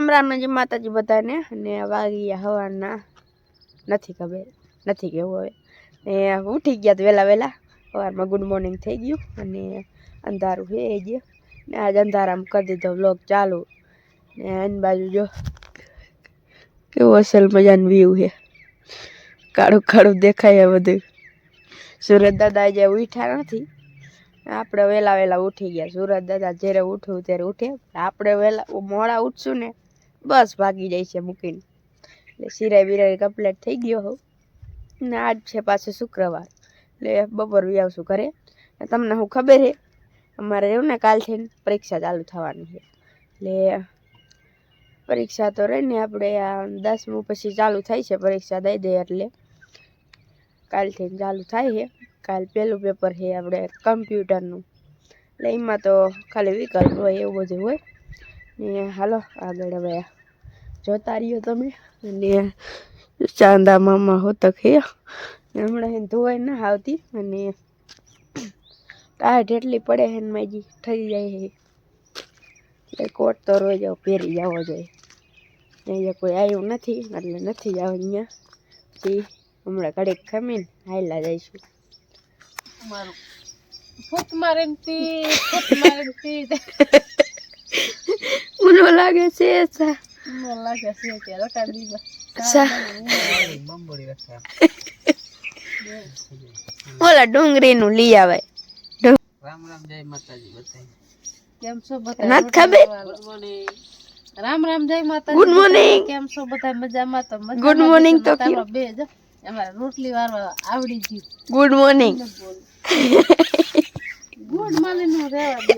રામ રામ જી માતાજી બધાને અને વાગી હવાના નથી ખબર, નથી કેવું હવે. ને ઉઠી ગયા તો વહેલા વહેલા. સવારમાં ગુડ મોર્નિંગ થઈ ગયું અને અંધારું થઈ ગયું ને આજ અંધારામાં કરી દીધો બ્લોગ ચાલુ. ને એની બાજુ જો કેવું અસલ મજાનું વ્યૂ છે. કાળું કાળું દેખાય બધું. સુરત દાદા આજે ઉઠ્યા નથી. આપણે વહેલા વહેલા ઉઠી ગયા. સુરત દાદા જ્યારે ઉઠવું ત્યારે ઉઠે. આપણે વહેલા મોડા ઉઠશું ને બસ ભાગી જાય છે મૂકીને. એટલે સિરાય બિરાય કમ્પ્લેટ થઈ ગયો હોઉં ને આજ છે પાછો શુક્રવાર. એટલે બપોર બી આવશું ઘરે. તમને હું ખબર છે અમારે રહ્યું ને કાલથી પરીક્ષા ચાલુ થવાની છે. એટલે પરીક્ષા તો રહીને આપણે આ દસમું પછી ચાલુ થાય છે પરીક્ષા દઈ દે એટલે. કાલથી ચાલુ થાય છે. કાલ પહેલું પેપર છે આપણે કમ્પ્યુટરનું. એટલે એમાં તો ખાલી વિકલ્પ હોય એવું બધું હોય. ને હાલો આગળ હવે જોતા રહ્યો તમે. અને ચાંદા મામા હોતક હે. હમણાં એને ધોવાય ના આવતી. અને ટાઢ એટલી પડે હે ને માજી થઈ જાય હે. એટલે કોટ તો રોજ પહેરી જવો જોઈએ. અહીંયા કોઈ આવ્યું નથી એટલે નથી જવું અહીંયા. પછી હમણાં ઘડીક ખમીને હાયલા જઈશું. મારું. ફૂટ મારે ને ફૂટ મારે ને લાગે છે લઈ આવે. રામ રામ જય માતાજી કેમ છો બધા નાથ ખબર? ગુડ મોર્નિંગ રામ રામ જય માતા Good morning. કેમ છો બધા મજામાં તો મજામાં. તો બે જો અમારે રોટલી વારવા આવડી ગયું. ગુડ મોર્નિંગ ગુડ મોર્નિંગનું રેવા દે.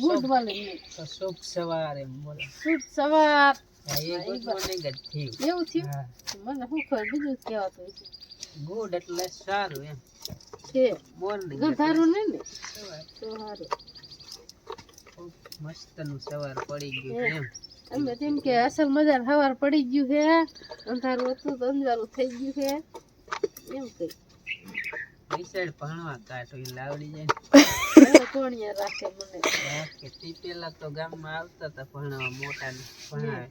ગુડ માલી શુભ સવાર બોલે. શુભ સવાર. એ એવું થયું? મને શું ખબર બીજું કહેવાતું ગુડ એટલે સારું એમ. છે. મોર્નિંગ ગંધારું નહીં ને? તો સારું સવાર પડી ગયું એમ. અમે તેમ કે અસલ મજા સવાર પડી ગયું છે અંધારું હતું તો અંધારું થઈ ગયું છે એમ કઈ. નિશાળ ભણવા કાઢો એટલે લાવડી જાય કોણ યાર રાખે મને. તે પેલા તો ગામમાં આવતા હતા ભણવા મોટા ભણાવે.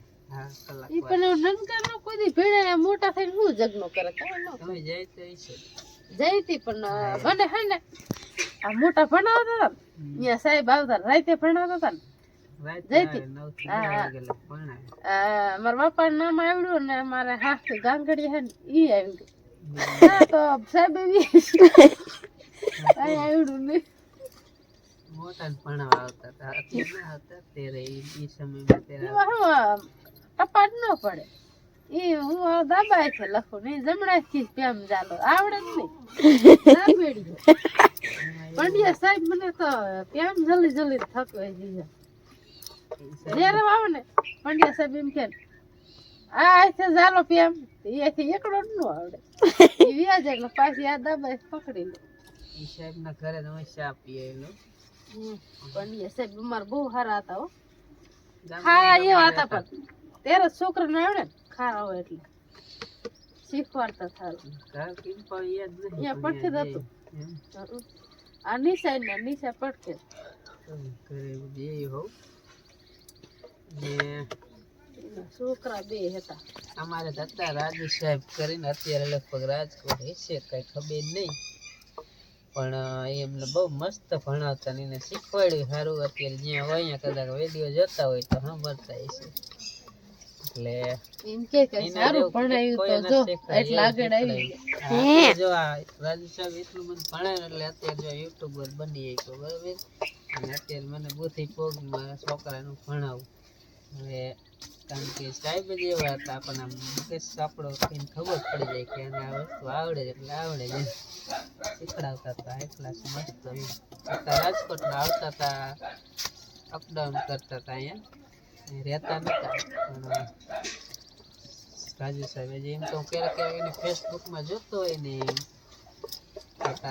ઈ વાર. પણ નો કોઈ મોટા થઈને જગનો કરે તમે છે. પણ મને હે ને. આ મોટા ભણાવતા હતા સાહેબ આવતા રાતે ભણાવતા ને. આ, મારા બાપા નામ આવડ્યું ને મારે હાથ ગાંગડી હે ને ઈ આવડ્યું તો સાહેબ આવડ્યું નહીં. મોટા ને આવતા હતા. એ ઈ સમયમાં આ, ટપાટ ન પડે. એ હું આ છે લખું ને જમણા થી પેમ ચાલો. આવડે જ નહીં. પંડ્યા સાહેબ મને તો પેમ જલ્દી જલ્દી થકવાઈ જઈએ જ્યારે આવે ને પંડ્યા સાહેબ એમ કે આ અહીંથી ચાલો પેમ એથી એકડો ન આવડે. એ વ્યાજ એટલે પાછી આ દાબાય પકડી લે. સાહેબ ના ઘરે તો અમે ચા પીએલો પંડ્યા સાહેબ અમારે બહુ સારા હતા હો. હા એવા હતા પણ. ત્યારે આવડે ને ખારા હોય એટલે. શીખવાડતા થારું પડખે હતું. આ નિશા ને નિશા એના છોકરા બે હતા. અમારે હતા રાજુ સાહેબ કરીને અત્યારે લગભગ રાજકોટ હશે કઈ ખબર નહીં. પણ એમને બહુ મસ્ત ભણાવતા ને એને શીખવાડ્યું. સારું અત્યારે જ્યાં હોય કદાચ વેદીઓ જતા હોય તો સાંભળતા હશે. એટલે એમ કે કે સારું ભણાયું તો જો એટલે આગળ આવી. જો આ રાજુ સાહેબ એટલું મને ભણાવ્યું એટલે અત્યારે જો યુટ્યુબર બની ગયો બરાબર? અને અત્યારે મને બુથી પોગ મારા છોકરાનું ભણાવું. હવે કારણ કે સાહેબ જ એવા હતા આપણને આમ મુકેશ આપણો થઈને ખબર પડી જાય કે આને આ વસ્તુ આવડે એટલે આવડે જ શીખડાવતા હતા એટલા મસ્ત રાજકોટમાં આવતા હતા અપડાઉન કરતા હતા અહીંયા. અહીં રહેતા નતા. પણ, રાજુ સાહેબ એમ તો ક્યારેક ક્યારેક એને ફેસબુકમાં જોતો હોય ને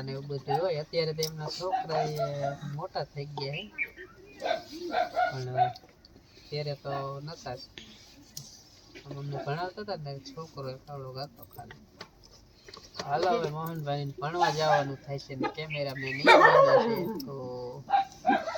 ને એવું બધું હોય. અત્યારે તો એમના છોકરા એ મોટા થઈ ગયા પણ ત્યારે તો નતા. અમને ભણાવતા હતા ને છોકરો એક આવડો ગાતો ખાલી. હાલ હવે મોહનભાઈ ભણવા જવાનું થાય છે ને કેમેરામેન તો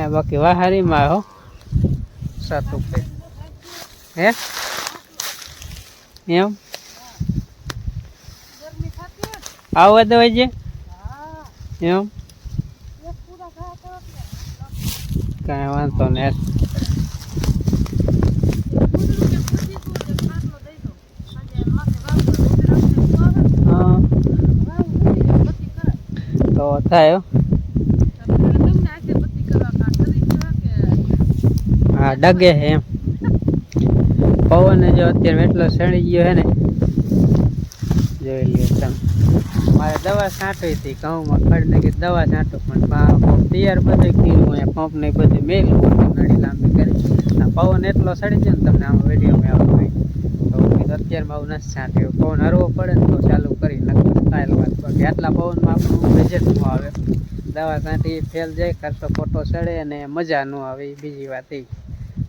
હા, બાકી વાહારીમાં હો. સાત રૂપિયા. હે? એમ? આવવા દેવાય છે એમ? કાંઈ વાંધો ને. તો થાય હા ડગે છે એમ. પવન જો અત્યારે એટલો સડી ગયો છે ને, જોઈ લ્યો તમે. મારે દવા છાંટવી હતી ઘઉંમાં ખડ કે દવા છાંટો, પણ તૈયાર બધું કર્યું એ પંપ ને બધું મેલું નડી લાંબી કરી. પવન એટલો સડી ગયો ને તમને, આમાં વિડીયોમાં આવતો હોય. તો કીધું અત્યારમાં આવું નથી છાંટ્યું. પવન હરવો પડે ને તો ચાલુ કરી નાખો કાયલ વાત બાકી આટલા પવનમાં આપણું બજેટ ન આવે. દવા છાંટી, ફેલ જાય ખર્ચો ખોટો સડે અને મજા ન આવે બીજી વાત એ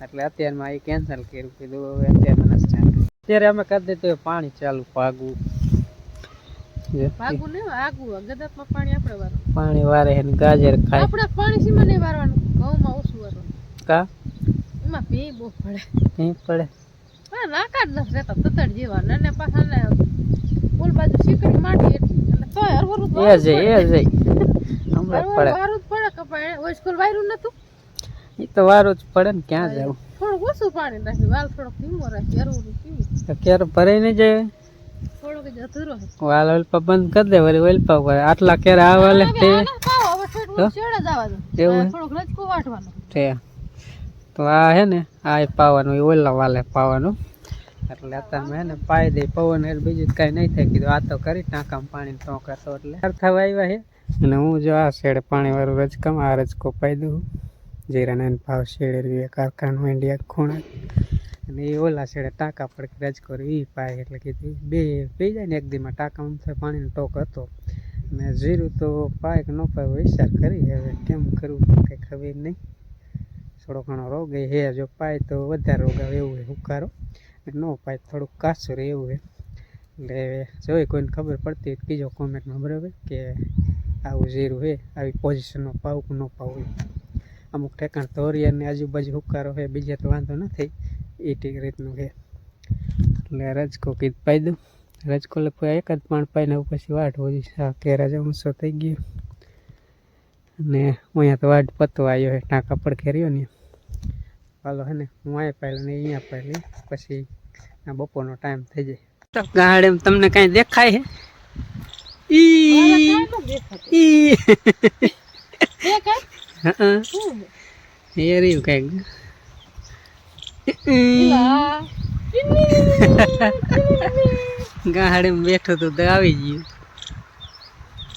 એટલે અત્યારમાં એ કેન્સલ કર્યું કીધું હવે અત્યારે નથી અત્યારે અમે કરી દીધું પાણી ચાલુ પાગવું જે નહીં આગું ગદપમાં પાણી આપણે વારવાનું. પાણી વારે ને ગાજર ખાય. આપણે પાણી સીમાં નહીં વારવાનું. ઘઉંમાં ઓછું વારવાનું. કા? એમાં ભી બહુ પડે. ભી પડે. હા નાકા જ નથી રહેતા તતડ જેવા. ને પાછા ને ઓલ બાજુ માટી એટલી એટલે તોય હરવરું એ જઈ એ જઈ હમણાં પડે. વારું પડે કપાય ઓય સ્કૂલ વાયરું નતું. એ તો વારો જ પડે ને ક્યાં જવું? થોડું ઓછું પાણી નાખી વાલ થોડોક ધીમો રાખી હરવરું પીવી ક્યારે ભરાઈ નહીં જાય? થોડોક જ અધૂરો વાલ વેલપા બંધ કરી દે વળી વેલપા પર આટલા પાવો, હવે ઠેઠ તો? એવું? તે. આ હે ને આ પાવાનું એ ઓલા વાલે પાવાનું. એટલે અત્યારે હે ને પાઈ દે પવન એટલે બીજું કાંઈ નહીં થાય. કીધું આ તો કરી ટાંકામાં પાણી ટોંકા તો એટલે. હાર થવા આવ્યા છે અને હું જો આ શેડે પાણી વાળું રજકમ આ રજકો પાઈ દઉં. જીરાના ભાવ શેડે રહ્યું કારખાનું ઇન્ડિયા ખૂણા. અને એ ઓલા શેડે ટાંકા પડકે રજકો એ પાય એટલે કીધું, બે પી જાય ને એક દીમાં ટાંકામાં થાય, પાણીનો ટોક હતો. અને જીરું તો પાય કે ન પાય વિચાર કરી, હવે કેમ કરવું કંઈ ખબર નહીં. થોડો ઘણો રોગ હે જો પાય તો વધારે રોગ આવે એવું હોય હુકારો. ન પાય થોડુંક કાચું રહે એવું હોય એટલે જોઈ કોઈને ખબર પડતી કીજો કોમેન્ટમાં બરાબર? કે આવું જીરું હે આવી પોઝિશનનો પાવું કે ન પાવું. અમુક ઠેકાણ ધોરિયાની આજુબાજુ હુકારો છે બીજે તો વાંધો નથી. એ રીતનું છે. એટલે રજકો કીધ પાઈ દઉં. રજકો લખવા એક જ પાણ પાઈને પછી વાટ હોજી આ કેરા ઊંચો થઈ ગયો. અને અહીંયા તો વાટ પતો આવ્યો હે ટાંકા કપડ કેર્યો ને. હાલો હે ને હું અહીંયા પહેલાં ને અહીંયા પહેલી પછી આ બપોરનો ટાઈમ થઈ જાય. ગાડ એમ તમને કાંઈ દેખાય હે ઈ ઈ? હા? એ રહ્યું કાંઈક ઈલા. બેઠો તો આવી ગયું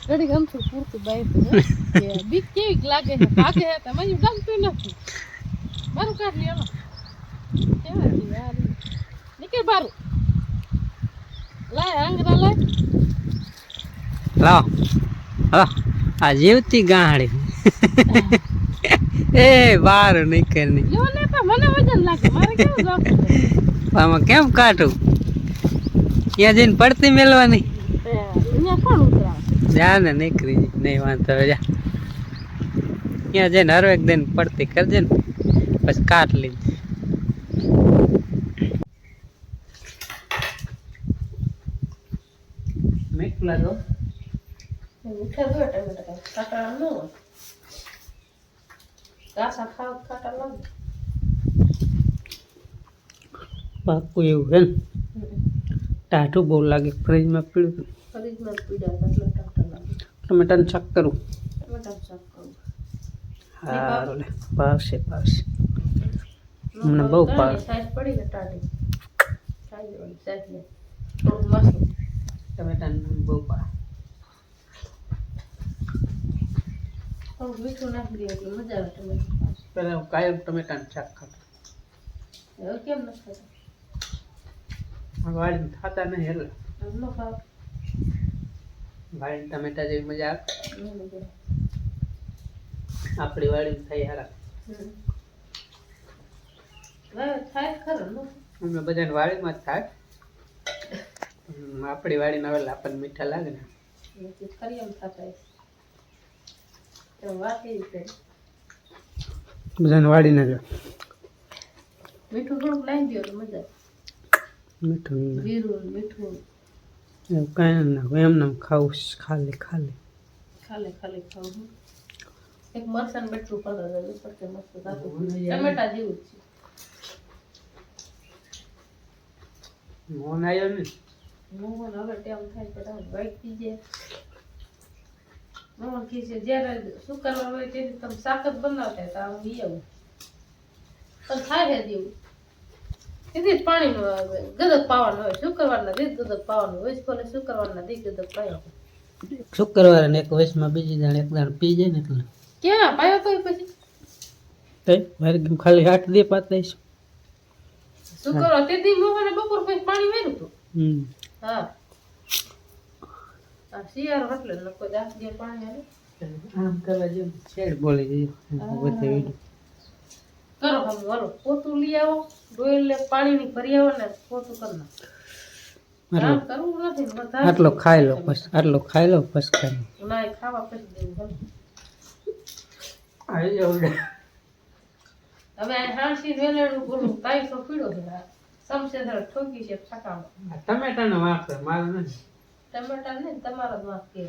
ઘડી ગમતું પૂરતું બાઈક. બીક કેવી લાગે છે ભાગે છે તો મને ગમતું નથી મારું કાઢ લેવા. યાર. નીકળ બારું લાય આંગરા લાય લાવ હા આ જેવતી ગાહડી એ બાર નીકળની લ્યો ને પણ મને વજન લાગે મારે જોખમ છે? આમાં કેમ કાઢું? ત્યાં જઈને પડતી મેલવાની. જા ને નીકળી જી. નહીં વાંધો જા. ત્યાં જઈને હરવેક દઈને પડતી કરજે ને. પછી કાટ લઈ મેકલા દો મીઠા દો ટમેટા કાંઈ ખાટા ન હોય કાસા ખાવ ખાટા લાગે પાકું એવું છે ને? ટાઢું બહુ લાગે. ફ્રીજમાં પીળું ફરીજમાં પીડા લાગે. ટમેટાનું શાક કરું. સારું લે. ભાવશે ભાવશે મને બહુ ભાવે ટમેટાનું બહુ ભાવે થોડું મીઠું નાખી એટલે મજા આવે ટમેટા પહેલાં કાયમ ટમેટાનું શાક ખાતો હવે કેમ નથી ખાતા? વાળી ખાતા નહીં એટલે આમ ન ખાવ. વાળી ટમેટા જેવી મજા આવે. આપણી વાળી થાય હારા. થાય ખરું અમને બધાને વાડીમાં જ થાય. આપણી વાડીના વેલા આપણને મીઠા લાગે ને. એમ થતા છે બધાને વાળી જ. મીઠું થોડુંક લાવી દો મજા મીઠું. જીરું મીઠું એવું કાંઈ ના નાખું એમને એમ ખાવું ખાલી ખાલી. ખાલી ખાલી ખાવું. એક મરસાન બેઠું કલર જ ઉપરથી મસ્ત થતું. ટમેટા જેવું જ છે. મોન આવ્યો ને. મોહન હવે ટેમ થાય રાત વાઈટ થઈ જાય કી છે. જ્યારે શુક્રવાર હોય તેથી તમે શાક જ બનાવતા હતા હું ઈ આવું. પણ થાય છે દેવું તેથી આવે. ગદક પાવાનું હોય શુક્રવારના દી ગદક પાવાનું હોય. ભલે શુક્રવારના દી ગદક પાયો શુક્રવારે ને એક વયસમાં બીજી દાણ એક દાણ પી જાય ને એટલે. ક્યાં? પાયો તો પછી. તે મારે ખાલી આઠ દે પાતાઈશ શુક્રવાર તેથી મોહને બપોર પછી પાણી વેરું હતું હમ. હા. શિયાળો એટલે લોકો જાત દે પાણી આમ કરવા જેવું છેડ બોલી જઈએ બધે કરો હમ હાલો પોતું લઈ આવો ડોયલે પાણીની ભરી આવો ને પોતું કરી નાખો આટલો ખાઈ લો આટલો ખાઈ લો પછી ખાઈ ના ખાવા પછી દેવું. આવી જાવ હવે હાંસી વેલેણું બોલું કાંઈ તો પીડો છે આ ઠોકી છે ફાકામાં ટમેટાનો વાંક છે નથી ટમેટા ને તમારો જ વાંક કે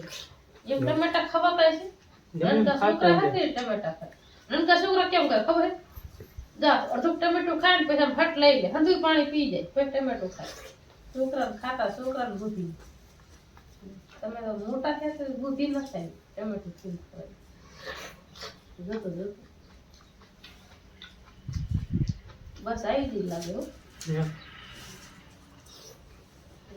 એમ ટમેટા ખવાતા છે નનકા છોકરા. હાથે ટમેટા ખાય. નનકા છોકરા કેમ કરે ખબર જા અડધું ટમેટું ખાય ને પછી ફટ લઈ લે હંધુય પાણી પી જાય પછી ટમેટું ખાય. છોકરા ખાતા છોકરા ને બુદ્ધિ તમે તો મોટા થયા તો બુદ્ધિ ન થાય ટમેટું ફીલ કરે જતો જતો. બસ આવી જ લાગે હો એમ. ખટાણ ગા જઈએ સંગ્રહાણું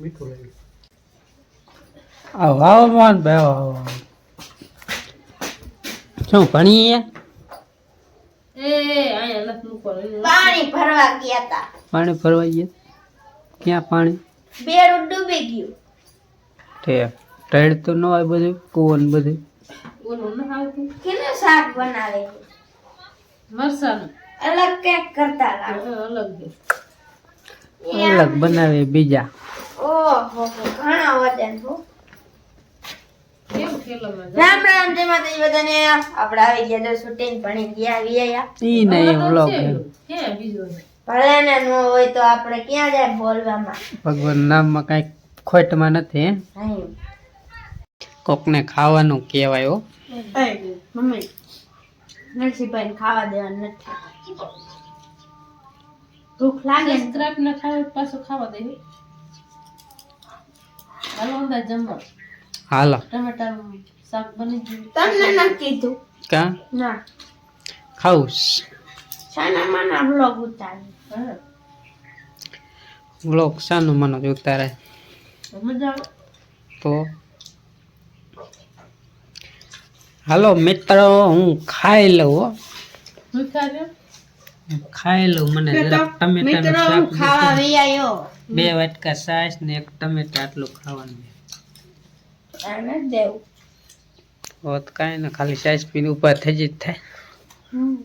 મીઠું લાગ્યું આવો આવો મોહન ભાઈ આવો આવો શું ભણીએ પાણી ભરવા ગયા તા. પાણી ભરવા ગયા? ક્યાં પાણી? બેડું ડૂબી ગયું. ઠેક ટાઈડ તો ન હોય બધું કુવન બધું. ઓલું ન આવતું કેને શાક બનાવે? મરસાનું. અલગ કેક કરતા લાગે. અલગ અલગ બનાવે બીજા. ઓહો ઘણા વજન હો. કેમ રામ રામ જય માતાજી બધાને આપણે આવી ગયા જો શૂટિંગ ભણી ગયા આવી આયા. ઈ નહીં વ્લોગ ક્યાં બીજું છે? ભલે ને હોય તો આપણે ક્યાં જાય બોલવામાં? ભગવાન નામમાં કઈ ખોટમાં નથી કોકને ખાવાનું કહેવાય હો. મમ્મી નરસિંહભાઈ ખાવા દેવાનું નથી. ભૂખ લાગે ને. સ્ક્રેપ ને ખાવા પાછું ખાવા દે. હાલો અંદર જમવા. હાલો. ટમેટા શાક બની ગયું. તમને ન કીધું. કા? ના. ખાઉસ શાના માના બ્લોગ ઉતારે. બ્લોગ શાનું જ ઉતારે. તો મજા તો? હાલો મિત્રો હું ખાઈ લઉં હું. ખાઈ ખાઈ લઉં મને ટમેટાનું શાક હું ખાવા દીધું. બે વાટકા છાશ ને એક ટમેટા આટલું ખાવાનું. આને દેવું. હોત કાંઈ ને ખાલી છાશ પીને ઉપર થઈ જ થાય. હમ.